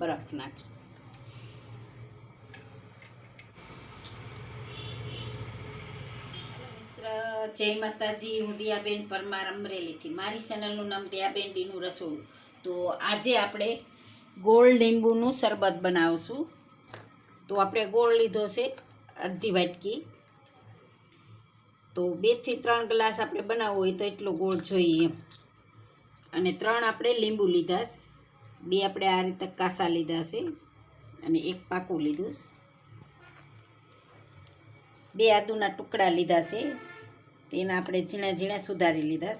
બરફ નાખશું જય માતાજી. હું દિયાબેન પરમાર અમરેલીથી. મારી ચેનલનું નામ દિયાબેન ડીનું રસોડું. તો આજે આપણે ગોળ લીંબુનું શરબત બનાવશું. તો આપણે ગોળ લીધો છે, અડધી વાટકી. તો બેથી ત્રણ ગ્લાસ આપણે બનાવવો હોય તો એટલો ગોળ જોઈએ. અને ત્રણ આપણે લીંબુ લીધા. બે આપણે આ રીતે કાસા લીધા છે અને એક પાકું લીધું છે. બે આદુના ટુકડા લીધા છે તેના આપણે ઝીણા ઝીણા સુધારી લીધા.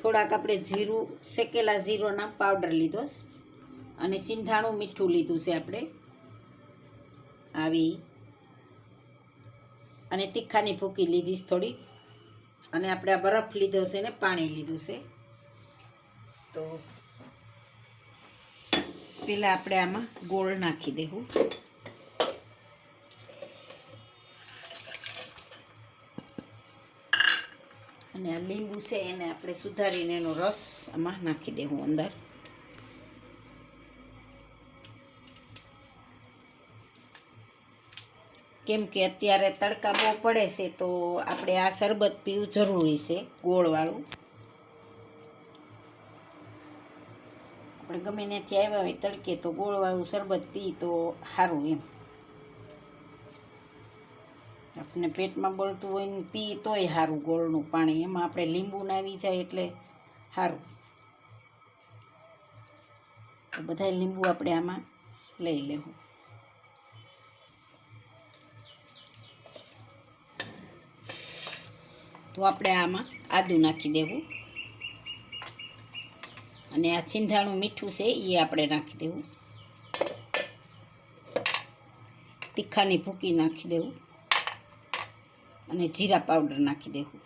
થોડાક આપણે જીરું, શેકેલા જીરોના પાવડર લીધો. અને સિંધાણું મીઠું લીધું છે આપણે આવી અને તીખાની ભૂકી લીધી થોડી અને આપણે આ બરફ લીધો છે ને પાણી લીધું છે તો પેલા આપણે આમાં ગોળ નાખી દેવું. અને આ લીંબુ છે એને આપણે સુધારીને એનો રસ આમાં નાખી દેવું અંદર. કેમ કે અત્યારે તડકા બહુ પડે છે તો આપણે આ શરબત પીવું જરૂરી છે ગોળવાળું. આપણે ગમે ત્યાંથી આવ્યા હોય તડકે તો ગોળવાળું શરબત પી તો સારું એમ. આપણે પેટમાં બળતું હોય ને પી તોય સારું ગોળનું પાણી. એમાં આપણે લીંબુ નાવી જાય એટલે સારું તો બધા લીંબુ આપણે આમાં લઈ લેવું. તો આપણે આમાં આદું નાખી દેવું. અને આ સિંધાણું મીઠું છે એ આપણે નાખી દેવું. તીખાની ભૂકી નાખી દેવું. અને જીરા પાવડર નાખી દેવું.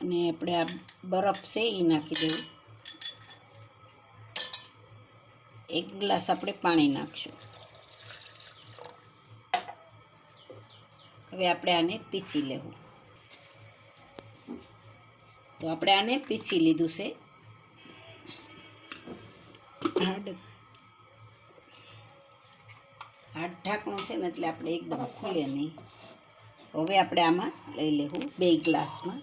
અને આપણે આ બરફ છે એ નાખી દેવું. એક ગ્લાસ આપણે પાણી નાખશું. હવે આપણે આને પીસી લેવું. તો આપણે આને પીસી લીધું છે. હાડ. હાડ ઢાંકણું છે ને એટલે આપણે એકદમ ખુલે નહીં. હવે આપણે આમાં લઈ લેવું બે ગ્લાસમાં.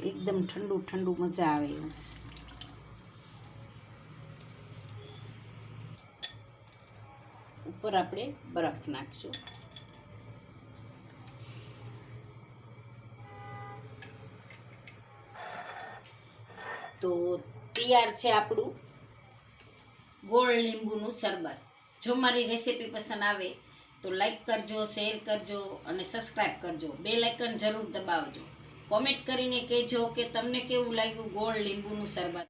એકદમ ઠંડુ ઠંડુ મજા આવે એવું છે. ઉપર આપણે બરફ નાખશું. તો તૈયાર છે આપણું ગોળ લીંબુનું શરબત. જો મારી રેસીપી પસંદ આવે તો લાઈક કરજો, શેર કરજો અને સબસ્ક્રાઈબ કરજો. બે લાઇકન જરૂર દબાવજો. કોમેન્ટ કરીને કહેજો કે તમને કેવું લાગ્યું ગોળ લીંબુનું શરબત.